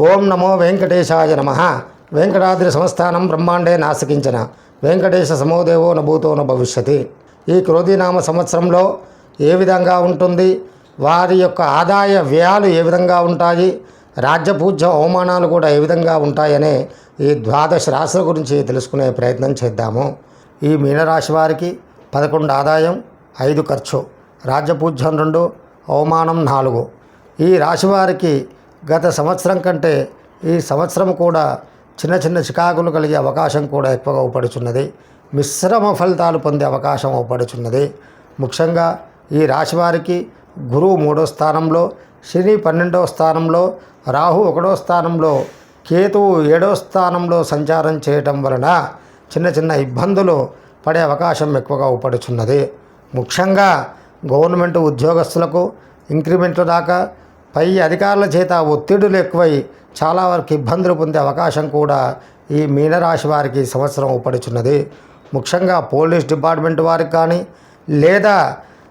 ఓం నమో వెంకటేశాయ నమ. వెంకటాద్రి సంస్థానం బ్రహ్మాండే నాసికించిన. వెంకటేశ సమోదేవో నభూతో భవిష్యతి ఈ క్రోధీనామ సంవత్సరంలో ఏ విధంగా ఉంటుంది? వారి యొక్క ఆదాయ వ్యయాలు ఏ విధంగా ఉంటాయి? రాజ్యపూజ్య అవమానాలు కూడా ఏ విధంగా ఉంటాయనే ఈ ద్వాదశ రాశుల గురించి తెలుసుకునే ప్రయత్నం చేద్దాము. ఈ మీనరాశి వారికి పదకొండు ఆదాయం ఐదు ఖర్చు. రాజ్యపూజ్యం రెండు అవమానం నాలుగు. ఈ రాశి వారికి గత సంవత్సరం కంటే ఈ సంవత్సరం కూడా చిన్న చిన్న చికాకులు కలిగే అవకాశం కూడా ఎక్కువగా ఊపడుచున్నది. మిశ్రమ ఫలితాలు పొందే అవకాశం ఊపడుచున్నది. ముఖ్యంగా ఈ రాశి వారికి గురువు మూడో స్థానంలో శని పన్నెండవ స్థానంలో రాహు ఒకటో స్థానంలో కేతువు ఏడో స్థానంలో సంచారం చేయటం వలన చిన్న చిన్న ఇబ్బందులు పడే అవకాశం ఎక్కువగా ఊపడుచున్నది. ముఖ్యంగా గవర్నమెంట్ ఉద్యోగస్తులకు ఇంక్రిమెంట్లు దాకా పై అధికారుల చేత ఒత్తిడులు ఎక్కువై చాలా వరకు ఇబ్బందులు పొందే అవకాశం కూడా ఈ మీనరాశి వారికి సంవత్సరం ఉపడుచున్నది ముఖ్యంగా పోలీస్ డిపార్ట్మెంట్ వారికి కానీ లేదా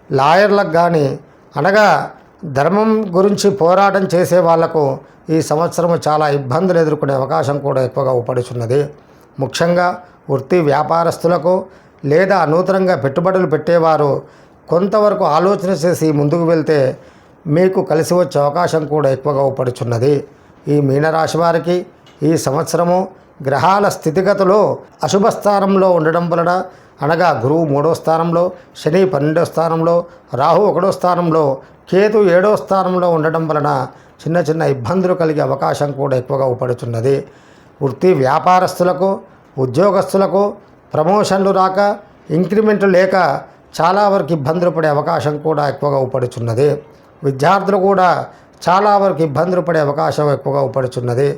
లాయర్లకు కానీ అనగా ధర్మం గురించి పోరాటం చేసే వాళ్ళకు ఈ సంవత్సరం చాలా ఇబ్బందులు ఎదుర్కొనే అవకాశం కూడా ఎక్కువగా ఉపడుచున్నది ముఖ్యంగా వృత్తి వ్యాపారస్తులకు లేదా నూతనంగా పెట్టుబడులు పెట్టేవారు కొంతవరకు ఆలోచన చేసి ముందుకు వెళ్తే మీకు కలిసి వచ్చే అవకాశం కూడా ఎక్కువగా ఉపడుచున్నది ఈ మీనరాశి వారికి ఈ సంవత్సరము గ్రహాల స్థితిగతులు అశుభ స్థానంలో ఉండడం వలన అనగా గురువు మూడో స్థానంలో శని పన్నెండో స్థానంలో రాహు ఒకటో స్థానంలో కేతు ఏడో స్థానంలో ఉండడం వలన చిన్న చిన్న ఇబ్బందులు కలిగే అవకాశం కూడా ఎక్కువగా ఉపడుతున్నది వృత్తి వ్యాపారస్తులకు ఉద్యోగస్తులకు ప్రమోషన్లు రాక ఇంక్రిమెంట్లు లేక చాలా వరకు ఇబ్బందులు పడే అవకాశం కూడా ఎక్కువగా ఉపడుచున్నది విద్యార్థులు కూడా చాలా వరకు ఇబ్బందులు పడే అవకాశం ఎక్కువగా ఉపడుచున్నది.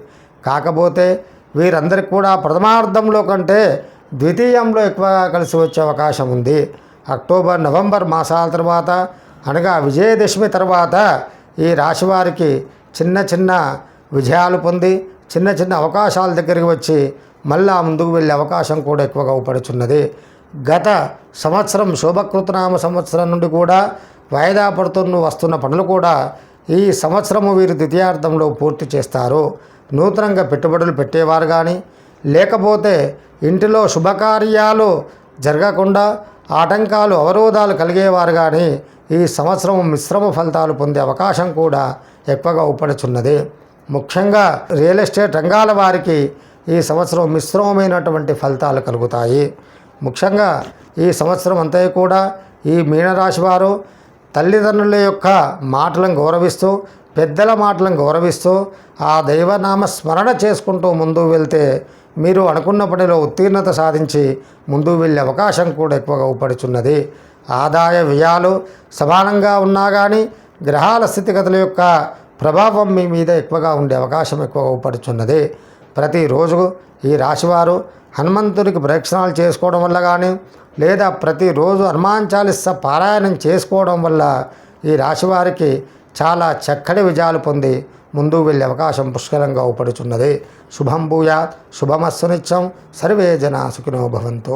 కాకపోతే వీరందరికీ కూడా ప్రథమార్థంలో కంటే ద్వితీయంలో ఎక్కువగా కలిసి వచ్చే అవకాశం ఉంది. అక్టోబర్ నవంబర్ మాసాల తర్వాత అనగా విజయదశమి తర్వాత ఈ రాశి వారికి చిన్న చిన్న విజయాలు పొంది చిన్న చిన్న అవకాశాల దగ్గరికి వచ్చి మళ్ళా ముందుకు వెళ్ళే అవకాశం కూడా ఎక్కువగా ఉపడుచున్నది. గత సంవత్సరం శోభకృతనామ సంవత్సరం నుండి కూడా వాయిదా పడుతున్న వస్తున్న పనులు కూడా ఈ సంవత్సరము వీరు ద్వితీయార్థంలో పూర్తి చేస్తారు. నూతనంగా పెట్టుబడులు పెట్టేవారు కానీ లేకపోతే ఇంటిలో శుభకార్యాలు జరగకుండా ఆటంకాలు అవరోధాలు కలిగేవారు కానీ ఈ సంవత్సరం మిశ్రమ ఫలితాలు పొందే అవకాశం కూడా ఎక్కువగా ఉపడుచున్నది ముఖ్యంగా రియల్ ఎస్టేట్ రంగాల వారికి ఈ సంవత్సరం మిశ్రమమైనటువంటి ఫలితాలు కలుగుతాయి. ముఖ్యంగా ఈ సంవత్సరం అంతా కూడా ఈ మీనరాశి వారు తల్లిదండ్రుల యొక్క మాటలను గౌరవిస్తూ పెద్దల మాటలను గౌరవిస్తూ ఆ దైవనామ స్మరణ చేసుకుంటూ ముందు వెళ్తే మీరు అనుకున్న పనిలో ఉత్తీర్ణత సాధించి ముందు వెళ్ళే అవకాశం కూడా ఎక్కువగా ఉపడుచున్నది ఆదాయ వ్యయాలు సమానంగా ఉన్నా కానీ గ్రహాల స్థితిగతుల యొక్క ప్రభావం మీ మీద ఎక్కువగా ఉండే అవకాశం ఎక్కువగా ఉపడుచున్నది ప్రతిరోజు ఈ రాశివారు హనుమంతుడికి ప్రదక్షిణాలు చేసుకోవడం వల్ల కానీ లేదా ప్రతిరోజు హనుమాన్ పారాయణం చేసుకోవడం వల్ల ఈ రాశివారికి చాలా చక్కటి విజయాలు పొంది ముందుకు వెళ్ళే అవకాశం పుష్కలంగా ఉపడుచున్నది శుభం భూయా శుభమస్సు నిత్యం సర్వే జనా సుఖినో భవంతు.